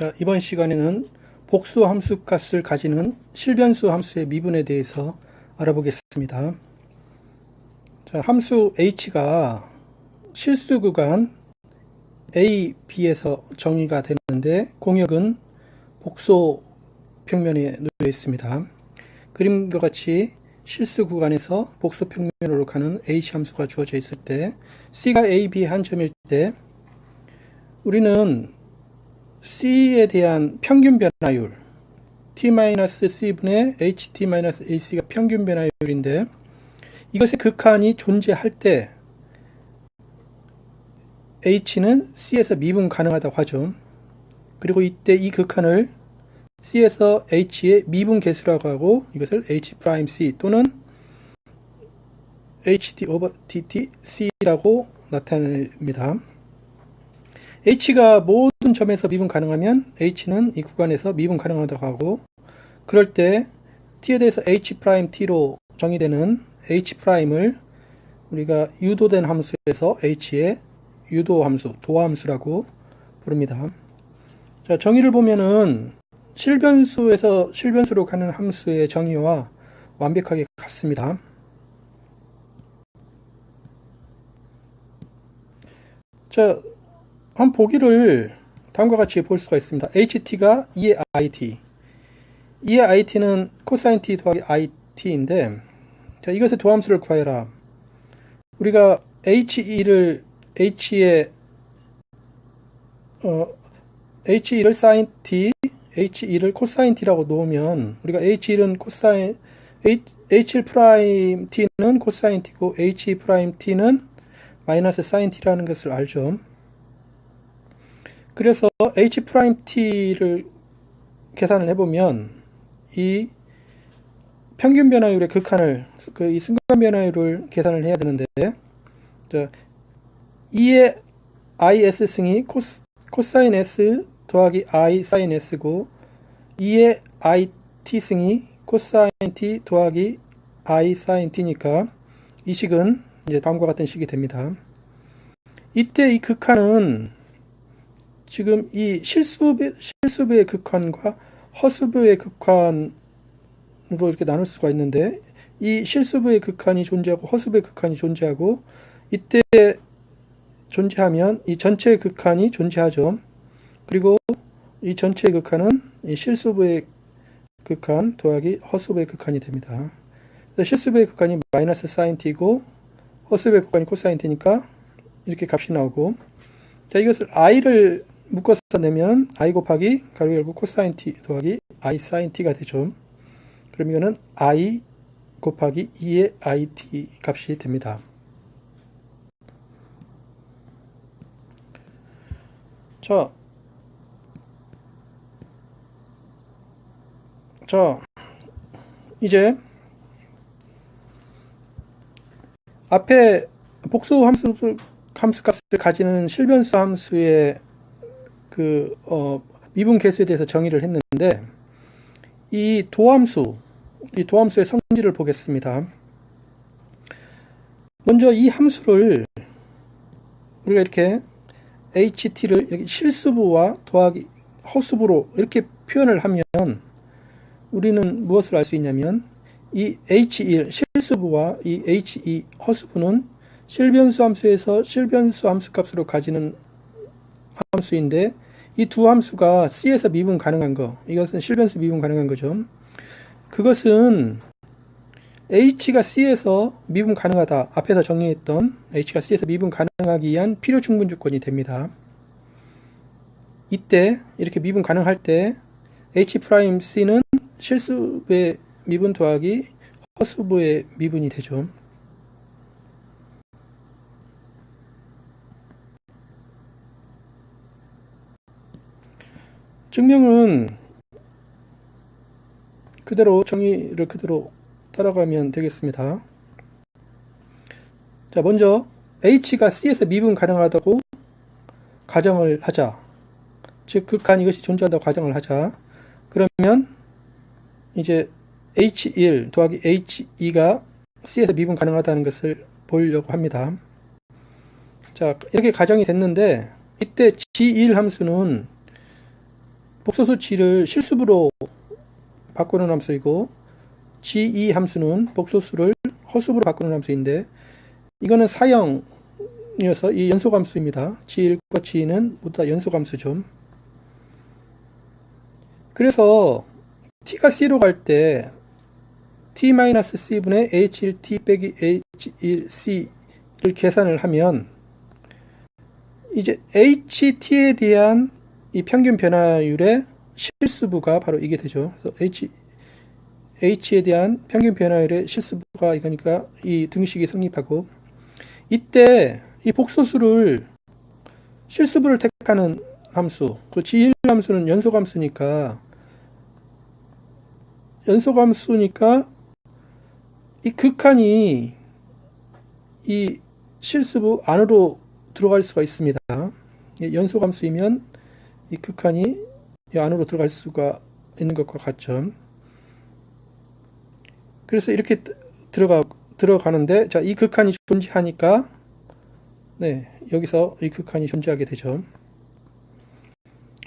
자, 이번 시간에는 복수 함수 값을 가지는 실변수 함수의 미분에 대해서 알아보겠습니다. 자, 함수 h가 실수 구간 a, b에서 정의가 되는데 공역은 복소 평면에 놓여 있습니다. 그림과 같이 실수 구간에서 복소 평면으로 가는 h 함수가 주어져 있을 때 c가 a, b의 한 점일 때 우리는 C에 대한 평균 변화율 T-C분의 HT-AC가 평균 변화율인데 이것의 극한이 존재할 때 H는 C에서 미분 가능하다고 하죠. 그리고 이때 이 극한을 C에서 H의 미분 개수라고 하고 이것을 H'(C) 또는 HT over TT C라고 나타냅니다. H가 모든 점에서 미분 가능하면 h는 이 구간에서 미분 가능하다고 하고 그럴 때 t에 대해서 h't로 정의되는 h'을 우리가 유도된 함수에서 h의 유도 함수, 도함수라고 부릅니다. 자, 정의를 보면은 실변수에서 실변수로 가는 함수의 정의와 완벽하게 같습니다. 자, 한 보기를 다음과 같이 볼 수가 있습니다. HT가 2의 IT. 2의 IT는 코사인 T 더하기 IT인데, 자, 이것의 도함수를 구하여라. 우리가 H2를 H의, 어, H2를 사인 T, H2를 코사인 T라고 놓으면, 우리가 H1은 코사인, H, H1 프라임 T는 코사인 T고, H2 프라임 T는 마이너스 사인 T라는 것을 알죠. 그래서 H'T를 계산을 해보면 이 평균 변화율의 극한을 그 이 순간 변화율을 계산을 해야 되는데 자, 2의 is 승이 코스, 코사인 s 더하기 i 사인 s고 2의 it 승이 코사인 t 더하기 i 사인 t니까 이 식은 이제 다음과 같은 식이 됩니다. 이때 이 극한은 지금 이 실수배, 실수배의 극한과 허수배의 극한으로 이렇게 나눌 수가 있는데 이 실수배의 극한이 존재하고 허수배의 극한이 존재하고 이때 존재하면 이 전체의 극한이 존재하죠. 그리고 이 전체의 극한은 이 실수배의 극한 더하기 허수배의 극한이 됩니다. 실수배의 극한이 마이너스 사인 t고 허수배의 극한이 코사인 t니까 이렇게 값이 나오고 자 이것을 i를 묶어서 내면 i 곱하기 가로 열고 코사인 t 더하기 i 사인 t가 되죠. 그럼 이거는 i 곱하기 2의 it 값이 됩니다. 자, 자, 이제 앞에 복수 함수, 함수 값을 가지는 실변수 함수의 그 어, 미분 개수에 대해서 정의를 했는데 이 도함수, 이 도함수의 성질을 보겠습니다. 먼저 이 함수를 우리가 이렇게 ht를 이렇게 실수부와 더하기 허수부로 이렇게 표현을 하면 우리는 무엇을 알 수 있냐면 이 h1 실수부와 이 h2 허수부는 실변수 함수에서 실변수 함수 값으로 가지는 함수인데 이 두 함수가 C에서 미분 가능한 거 이것은 실변수 미분 가능한 거죠. 그것은 H가 C에서 미분 가능하다 앞에서 정리했던 H가 C에서 미분 가능하기 위한 필요 충분 조건이 됩니다. 이때 이렇게 미분 가능할 때 H'C는 실수의 미분 더하기 허수부의 미분이 되죠. 증명은 그대로 정의를 그대로 따라가면 되겠습니다. 자, 먼저 h가 c에서 미분 가능하다고 가정을 하자. 즉 극한 이것이 존재한다고 가정을 하자. 그러면 이제 h1 더하기 h2가 c에서 미분 가능하다는 것을 보려고 합니다. 자, 이렇게 가정이 됐는데 이때 g1 함수는 복소수 G를 실수부로 바꾸는 함수이고 G2 함수는 복소수를 허수부로 바꾸는 함수인데 이거는 사형이어서 이 연속함수입니다. G1과 G2는 모두 다 연속함수죠. 그래서 t가 c로 갈 때 t-c분의 h1t 빼기 h1c를 계산을 하면 이제 ht에 대한 이 평균 변화율의 실수부가 바로 이게 되죠. h h에 대한 평균 변화율의 실수부가 이거니까 이 등식이 성립하고 이때 이 복소수를 실수부를 택하는 함수, 그 g1 함수는 연속 함수니까 연속 함수니까 이 극한이 이 실수부 안으로 들어갈 수가 있습니다. 연속 함수이면 이 극한이 이 안으로 들어갈 수가 있는 것과 같죠. 그래서 이렇게 들어가 들어가는데 자, 이 극한이 존재하니까 네, 여기서 이 극한이 존재하게 되죠.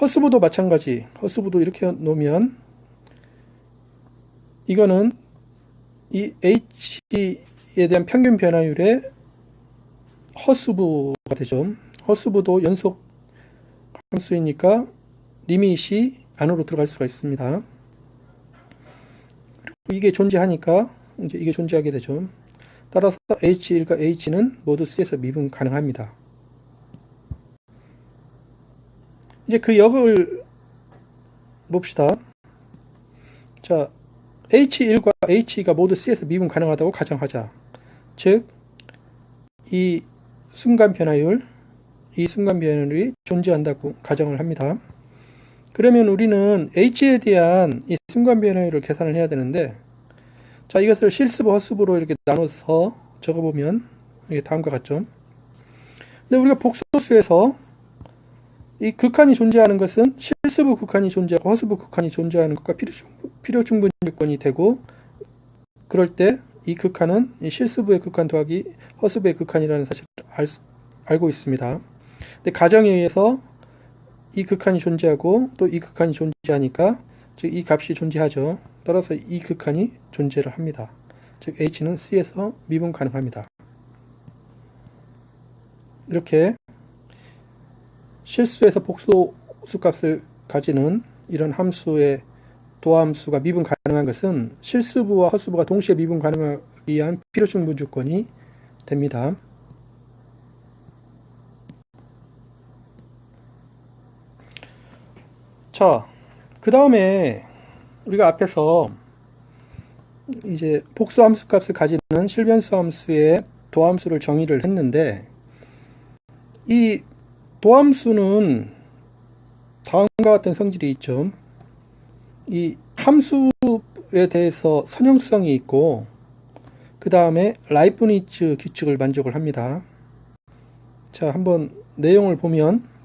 허스부도 마찬가지. 허스부도 이렇게 놓으면 이거는 이 H에 대한 평균 변화율의 허수부가 되죠. 허수부도 연속 함수이니까 리밋이 안으로 들어갈 수가 있습니다. 이게 존재하니까 이제 이게 존재하게 되죠. 따라서 H1과 H는 모두 C에서 미분 가능합니다. 이제 그 역을 봅시다. 자, H1과 H2가 모두 C에서 미분 가능하다고 가정하자. 즉, 이 순간 변화율, 이 순간 변화율이 존재한다고 가정을 합니다. 그러면 우리는 H에 대한 이 순간 변화율을 계산을 해야 되는데, 자, 이것을 실수부, 허수부로 이렇게 나눠서 적어보면, 이게 다음과 같죠. 근데 우리가 복소수에서 이 극한이 존재하는 것은 실수부 극한이 존재하고 허수부 극한이 존재하는 것과 필요, 충분 조건이 되고 그럴 때 이 극한은 이 실수부의 극한 더하기 허수부의 극한이라는 사실을 알, 알고 있습니다. 근데 가정에 의해서 이 극한이 존재하고 또 이 극한이 존재하니까 즉 이 값이 존재하죠. 따라서 이 극한이 존재를 합니다. 즉 h는 c에서 미분 가능합니다. 이렇게 실수에서 복소수 값을 가지는 이런 함수의 도함수가 미분 가능한 것은 실수부와 허수부가 동시에 미분 가능하기 위한 필요충분 조건이 됩니다. 자, 그 다음에 우리가 앞에서 이제 복수 함수 값을 가지는 실변수 함수의 도함수를 정의를 했는데 이 도함수는 다음과 같은 성질이 있죠. 이 함수에 대해서 선형성이 있고 그 다음에 라이프니츠 규칙을 만족을 합니다. 자, 한번 내용을 보면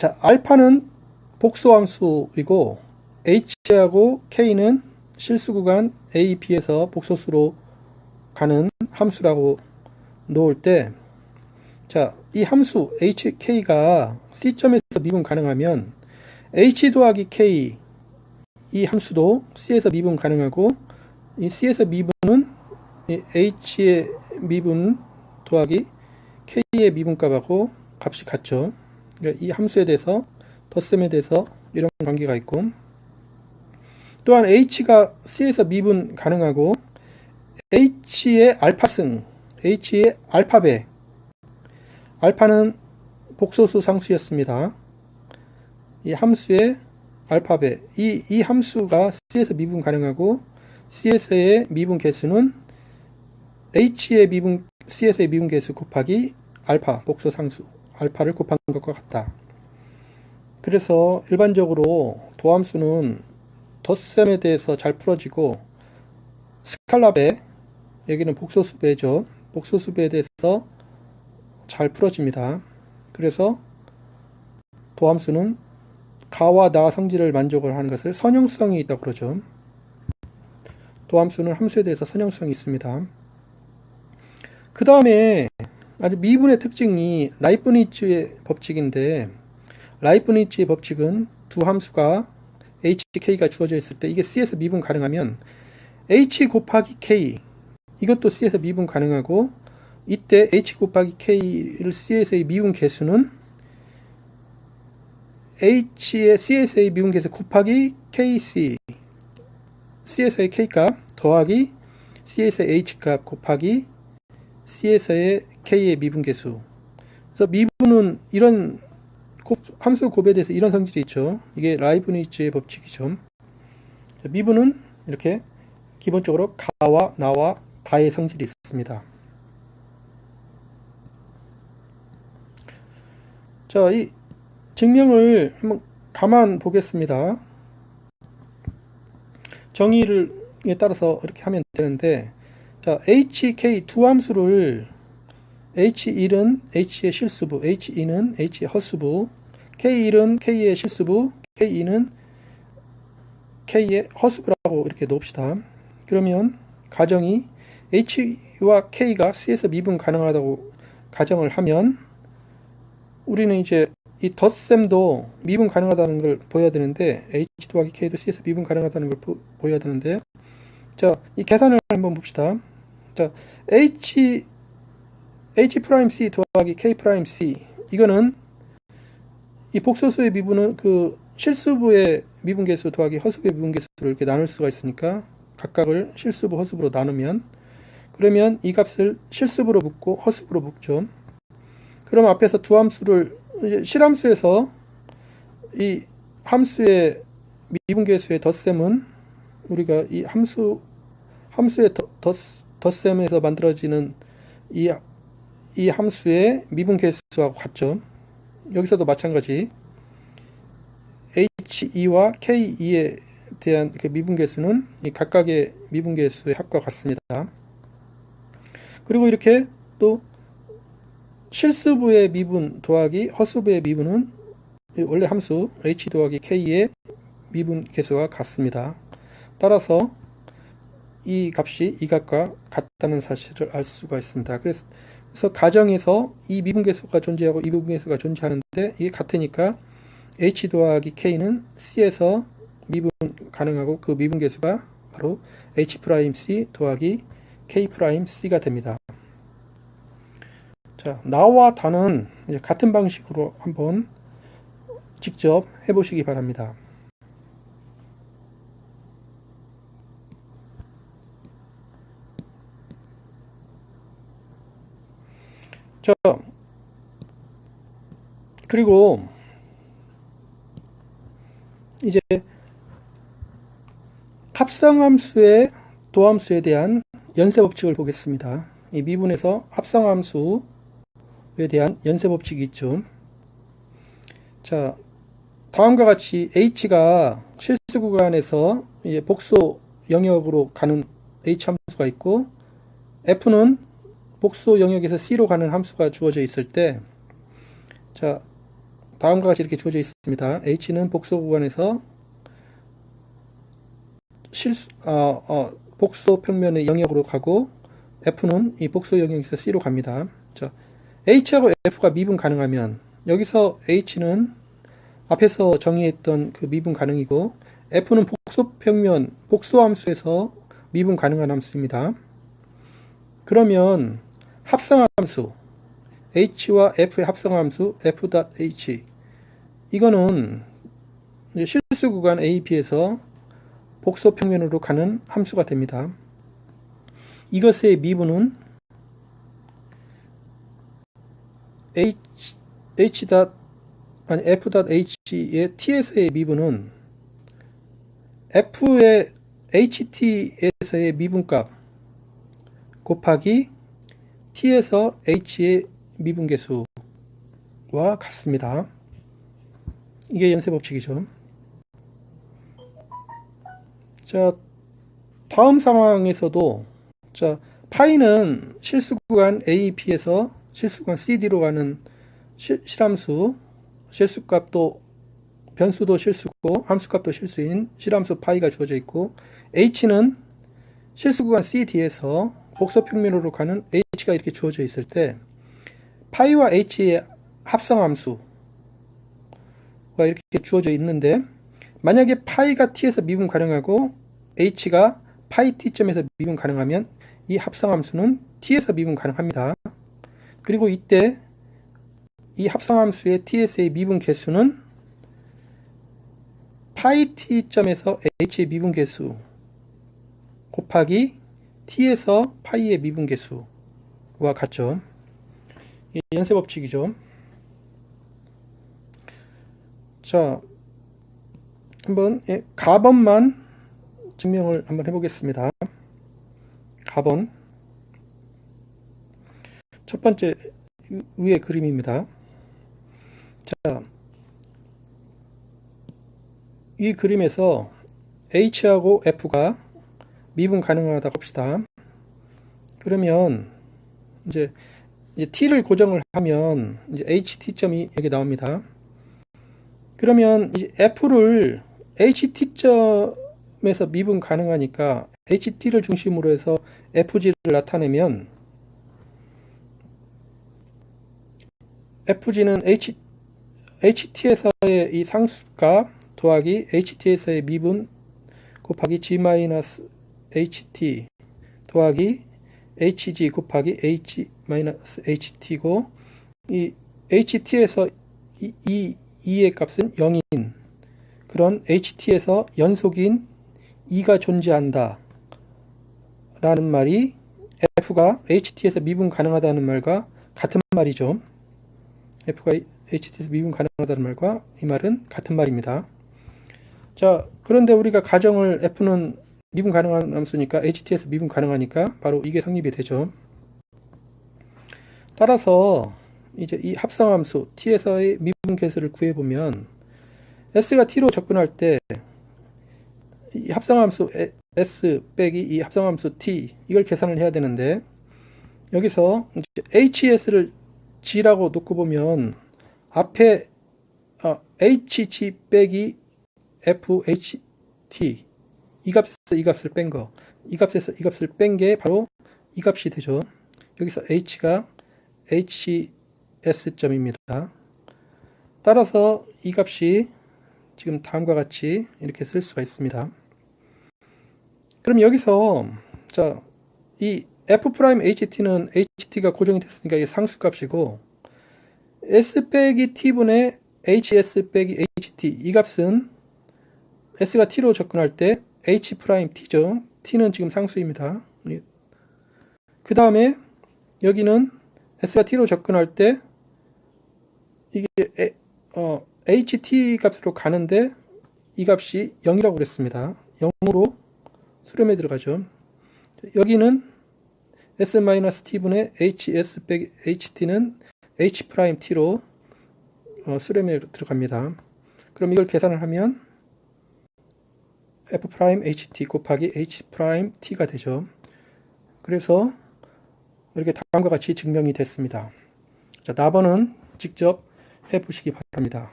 자, 알파는 복소함수이고 h하고 k는 실수 구간 a, b에서 복소수로 가는 함수라고 놓을 때 자, 이 함수 hk가 c점에서 미분 가능하면 h 더하기 k 이 함수도 c에서 미분 가능하고 이 c에서 미분은 h의 미분 더하기 k의 미분값하고 값이 같죠. 그러니까 이 함수에 대해서 덧셈에 대해서 이런 관계가 있고 또한 h가 c에서 미분 가능하고 h의 알파승, h의 알파배. 알파는 복소수 상수였습니다. 이 함수의 알파벳, 이, 이 함수가 C에서 미분 가능하고 C에서의 미분 개수는 H의 미분, C에서의 미분 개수 곱하기 알파, 복소 상수, 알파를 곱한 것과 같다. 그래서 일반적으로 도함수는 덧셈에 대해서 잘 풀어지고 스칼라배, 여기는 복소수배죠. 복소수배에 대해서 잘 풀어집니다. 그래서 도함수는 가와 나 성질을 만족을 하는 것을 선형성이 있다고 그러죠. 도함수는 함수에 대해서 선형성이 있습니다. 그 다음에 아주 미분의 특징이 라이프니츠의 법칙인데 라이프니츠의 법칙은 두 함수가 hk가 주어져 있을 때 이게 c에서 미분 가능하면 h 곱하기 k 이것도 c에서 미분 가능하고 이때 h 곱하기 k를 c에서의 미분 개수는 h의 c에서의 미분 개수 곱하기 kc c에서의 k값 더하기 c에서의 h값 곱하기 c에서의 k의 미분 개수 그래서 미분은 이런 곱- 함수 곱에 대해서 이런 성질이 있죠. 이게 라이브니츠의 법칙이죠. 자, 미분은 이렇게 기본적으로 가와 나와 다의 성질이 있습니다. 자, 이 증명을 한번 가만 보겠습니다. 정의를 에 따라서 이렇게 하면 되는데, 자, hk 두 함수를 H1은 H의 실수부, H2는 H의 허수부, K1은 K의 실수부, K2는 K의 허수부라고 이렇게 놓읍시다. 그러면 가정이 H와 K가 C에서 미분 가능하다고 가정을 하면 우리는 이제 이 덧셈도 미분 가능하다는 걸 보여야 되는데 H 더하기 K도 C에서 미분 가능하다는 걸 보, 보여야 되는데 자, 이 계산을 한번 봅시다. 자, H H 프라임 C 더하기 K 프라임 C 이거는 이 복소수의 미분은 그 실수부의 미분 개수 더하기 허수부의 미분 개수를 이렇게 나눌 수가 있으니까 각각을 실수부 허수부로 나누면 그러면 이 값을 실수부로 묶고 허수부로 묶죠. 그럼 앞에서 두 함수를 실함수에서 이 함수의 미분 개수의 덧셈은 우리가 이 함수 함수의 덧, 덧, 덧셈에서 만들어지는 이 이 함수의 미분 개수하고 같죠. 여기서도 마찬가지 H2와 K2에 대한 그 미분 개수는 이 각각의 미분 개수의 합과 같습니다. 그리고 이렇게 또 실수부의 미분 더하기 허수부의 미분은 이 원래 함수 H 더하기 K의 미분 개수와 같습니다. 따라서 이 값이 이 값과 같다는 사실을 알 수가 있습니다. 그래서 그래서 가정에서 이 미분계수가 존재하고 이 미분계수가 존재하는데 이게 같으니까 h 더하기 k는 c에서 미분 가능하고 그 미분계수가 바로 h 프라임 c 더하기 k 프라임 c가 됩니다. 자, 나와 이제 같은 방식으로 한번 직접 해보시기 바랍니다. 자, 그리고 이제 합성함수의 도함수에 대한 연쇄 법칙을 보겠습니다. 이 미분에서 합성함수에 대한 연쇄 법칙이 있죠. 자, 다음과 같이 h가 실수 구간에서 이제 복소 영역으로 가는 h 함수가 있고 f는 복소 영역에서 C로 가는 함수가 주어져 있을 때, 자, 다음과 같이 이렇게 주어져 있습니다. H는 복소 구간에서 실수, 어, 어, 복소 평면의 영역으로 가고, F는 이 복소 영역에서 C로 갑니다. 자, H하고 F가 미분 가능하면, 여기서 H는 앞에서 정의했던 그 미분 가능이고, F는 복소 평면, 복소 함수에서 미분 가능한 함수입니다. 그러면 합성함수 h와 f의 합성함수 f.h 이거는 실수 구간 a, b에서 복소 평면으로 가는 함수가 됩니다. 이것의 미분은 h, h. 아니 f.h의 t에서의 미분은 f의 ht에서의 미분값 곱하기 t에서 h의 미분계수와 같습니다. 이게 연쇄 법칙이죠. 자, 다음 상황에서도 자, 파이는 실수 구간 A, B에서 실수 구간 CD로 가는 실, 실함수, 실수값도 변수도 실수고 함수값도 실수인 실함수 파이가 주어져 있고 H는 실수 구간 CD에서 복소 평면으로 가는 h가 이렇게 주어져 있을 때 파이와 h의 합성함수 이렇게 주어져 있는데 만약에 파이가 t에서 미분 가능하고 h가 파이 t점에서 미분 가능하면 이 합성함수는 t에서 미분 가능합니다. 그리고 이때 이 합성함수의 ts의 미분 개수는 파이 t점에서 h의 미분 개수 곱하기 t에서 파이의 미분 개수 와 같죠. 이 연쇄 법칙이죠. 자, 한번 예, 가번만 증명을 한번 해보겠습니다. 가번 첫 번째 위- 위의 그림입니다. 자, 이 그림에서 H하고 F가 미분 가능하다고 합시다. 그러면 이제, 이제 T를 고정을 하면 이제 HT점이 여기 나옵니다. 그러면 이제 F를 HT점에서 미분 가능하니까 HT를 중심으로 해서 FG를 나타내면 FG는 H, HT에서의 이 상수값 더하기 HT에서의 미분 곱하기 G-HT 더하기 HG 곱하기 H-HT고 이 HT에서 이, 이 2의 값은 0인 그런 HT에서 연속인 2가 존재한다 라는 말이 F가 HT에서 미분 가능하다는 말과 같은 말이죠. F가 HT에서 미분 가능하다는 말과 이 말은 같은 말입니다. 자, 그런데 우리가 가정을 F는 미분 가능한 함수니까 HT에서 미분 가능하니까 바로 이게 성립이 되죠. 따라서 이제 이 합성함수 t에서의 미분 개수를 구해보면 s가 t로 접근할 때 이 합성함수 에- s 빼기 이 합성함수 t 이걸 계산을 해야 되는데 여기서 hs를 g라고 놓고 보면 앞에 어, hg 빼기 fht 이 값에서 이 값을 뺀 거, 이 값에서 이 값을 뺀 게 바로 이 값이 되죠. 여기서 h가 hs점입니다. 따라서 이 값이 지금 다음과 같이 이렇게 쓸 수가 있습니다. 그럼 여기서 자, 이 f'-ht는 ht가 고정이 됐으니까 이게 상수값이고 s 빼기 t분의 hs 빼기 ht 이 값은 s가 t로 접근할 때 h't죠. t는 지금 상수입니다. 그 다음에 여기는 s가 t로 접근할 때 이게 에- 어, ht 값으로 가는데 이 값이 0이라고 그랬습니다. 0으로 수렴에 들어가죠. 여기는 s-t분의 hs 빼기 ht는 h't로 어, 수렴에 들어갑니다. 그럼 이걸 계산을 하면 f'-ht 곱하기 h'-t가 되죠. 그래서 이렇게 다음과 같이 증명이 됐습니다. 자, 4번은 직접 해보시기 바랍니다.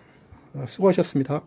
어, 수고하셨습니다.